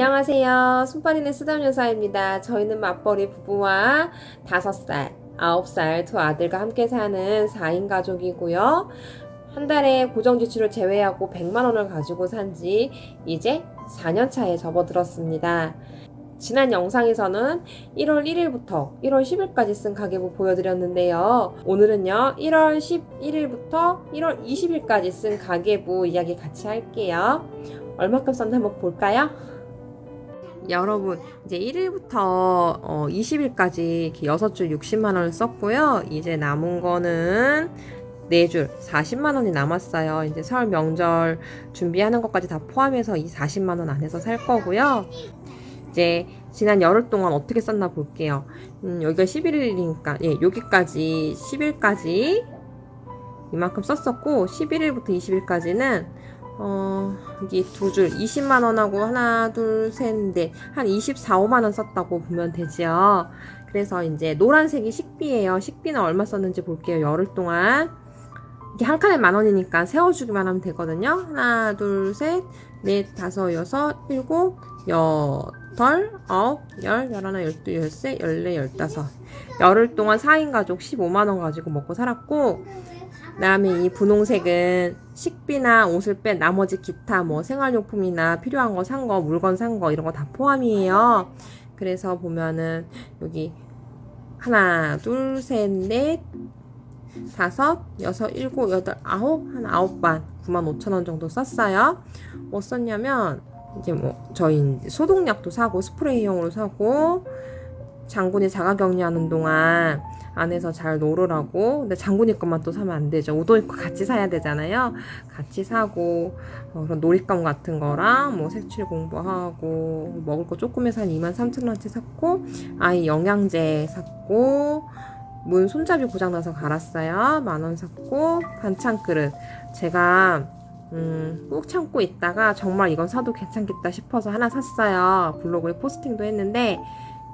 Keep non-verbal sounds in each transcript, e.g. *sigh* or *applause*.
안녕하세요. 손빨이네 쓰담 여사입니다. 저희는 맞벌이 부부와 5살, 9살 두 아들과 함께 사는 4인 가족이고요. 한 달에 고정 지출을 제외하고 100만 원을 가지고 산 지 이제 4년 차에 접어들었습니다. 지난 영상에서는 1월 1일부터 1월 10일까지 쓴 가계부 보여드렸는데요. 오늘은요, 1월 11일부터 1월 20일까지 쓴 가계부 이야기 같이 할게요. 얼마큼 썼나 한번 볼까요? 여러분, 이제 1일부터 어, 20일까지 이렇게 6줄 60만원을 썼고요. 이제 남은 거는 4줄 40만원이 남았어요. 이제 설 명절 준비하는 것까지 다 포함해서 이 40만원 안에서 살 거고요. 이제 지난 열흘 동안 어떻게 썼나 볼게요. 음, 여기가 11일이니까, 예, 여기까지 10일까지 이만큼 썼었고, 11일부터 20일까지는, 어, 여기 두 줄 20만원하고 하나, 둘, 셋, 넷, 한 24, 5만원 썼다고 보면 되지요. 그래서 이제 노란색이 식비예요. 식비는 얼마 썼는지 볼게요. 열흘 동안. 이게 한 칸에 만 원이니까 세워주기만 하면 되거든요. 하나, 둘, 셋, 넷, 다섯, 여섯, 일곱, 여덟, 아홉, 열, 열하나, 열두, 열세, 열네, 열다섯. 열흘 동안 4인 가족 15만원 가지고 먹고 살았고, 그 다음에 이 분홍색은 식비나 옷을 뺀 나머지 기타 뭐 생활용품이나 필요한 거 산 거, 물건 산 거 이런 거 다 포함이에요. 그래서 보면은 여기 하나, 둘, 셋, 넷, 다섯, 여섯, 일곱, 여덟, 아홉, 한 아홉 반, 9만 5천 원 정도 썼어요. 뭐 썼냐면, 이제 뭐, 저희 소독약도 사고, 스프레이용으로 사고, 장군이 자가격리하는 동안 안에서 잘 놀으라고. 근데 장군이 것만 또 사면 안 되죠. 우도이 거 같이 사야 되잖아요. 같이 사고, 어, 그런 놀잇감 같은 거랑, 뭐, 색칠 공부하고, 먹을 거 조금 해서 한 2만 3천 원치 샀고, 아이 영양제 샀고, 문 손잡이 고장나서 갈았어요. 만 원 샀고 반찬 그릇 제가 음, 꾹 참고 있다가 정말 이건 사도 괜찮겠다 싶어서 하나 샀어요. 블로그에 포스팅도 했는데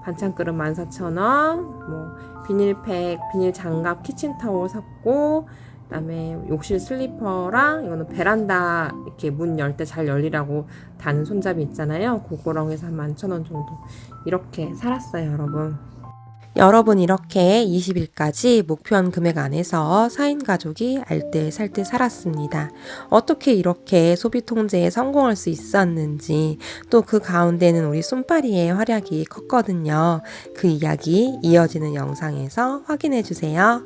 반찬 그릇 14,000원, 뭐 비닐팩, 비닐 장갑, 키친타올 샀고 그다음에 욕실 슬리퍼랑 이거는 베란다 이렇게 문 열 때 잘 열리라고 다는 손잡이 있잖아요. 그거랑 해서 한 11,000원 정도 이렇게 살았어요, 여러분. 여러분 이렇게 20일까지 목표한 금액 안에서 4인 가족이 알뜰 살뜰 살았습니다. 어떻게 이렇게 소비 통제에 성공할 수 있었는지 또 그 가운데는 우리 손파리의 활약이 컸거든요. 그 이야기 이어지는 영상에서 확인해 주세요.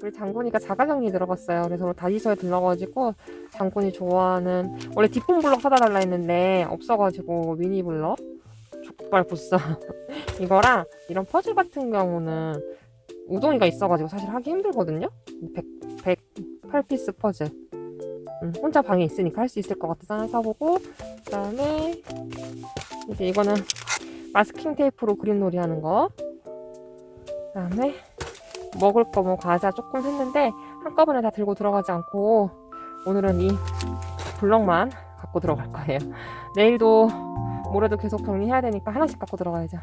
우리 장군이가 자가격리 들어갔어요. 그래서 다이소에 들러가지고 장군이 좋아하는 원래 뒷폰 블럭 사다 달라 했는데 없어가지고 미니 블럭 족 발 보쌈 *laughs* 이거랑 이런 퍼즐 같은 경우는 우동이가 있어가지고 사실 하기 힘들거든요? 100, 108피스 퍼즐. 음, 혼자 방에 있으니까 할 수 있을 것 같아서 하나 사보고 그 다음에 이제 이거는 마스킹 테이프로 그림놀이 하는 거 그 다음에 먹을 거 뭐 과자 조금 했는데 한꺼번에 다 들고 들어가지 않고 오늘은 이 블럭만 갖고 들어갈 거예요. 내일도 모레도 계속 정리해야 되니까 하나씩 갖고 들어가야죠.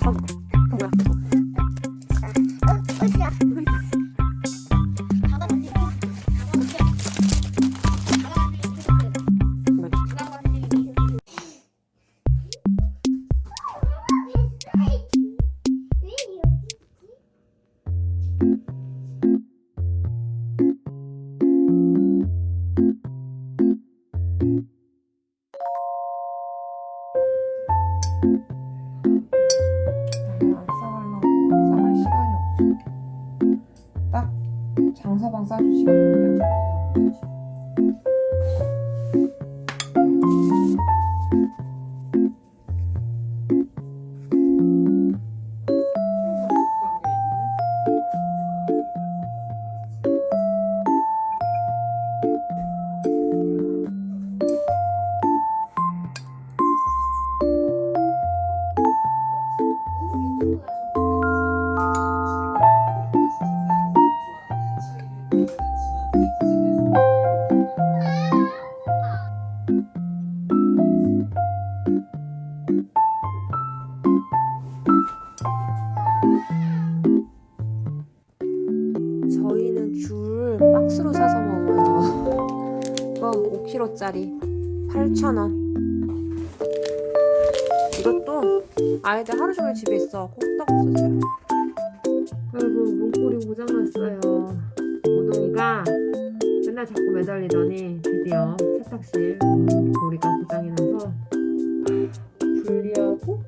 난꺼 싸줄 시간밖에 2kg짜리 8,000원. 이것도 아이들 하루 종일 집에 있어. 꼼딱 없어져요. 아이고, 문고리 고장났어요. 오동이가 맨날 자꾸 매달리더니 드디어 세탁실 문고리가 고장이 나서 분리하고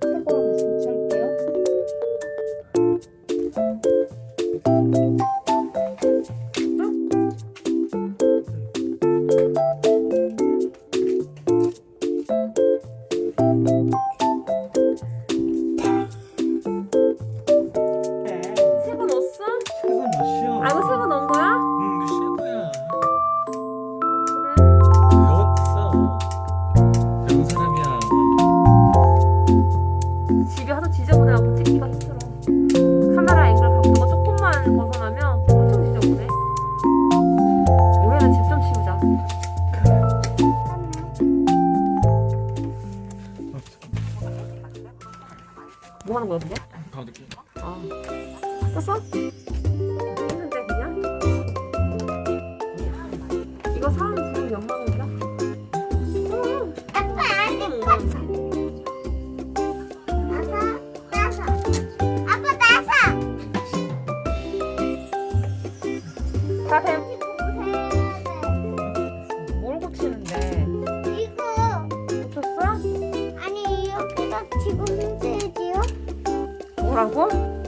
새거 몇이야? 아, 이거 새거 넣은 거야? 응. 그래. 배웠어. 배운 사람이야. 집이 하도 지저분해갖고 찍기가 힘들어. 카메라 앵글 거 조금만 벗어나면 엄청 지저분해. 올해는 집 좀 치우자. 뭐 하는 거야, 그게? 가운데 끼. 아. 떴어? 뭐라고?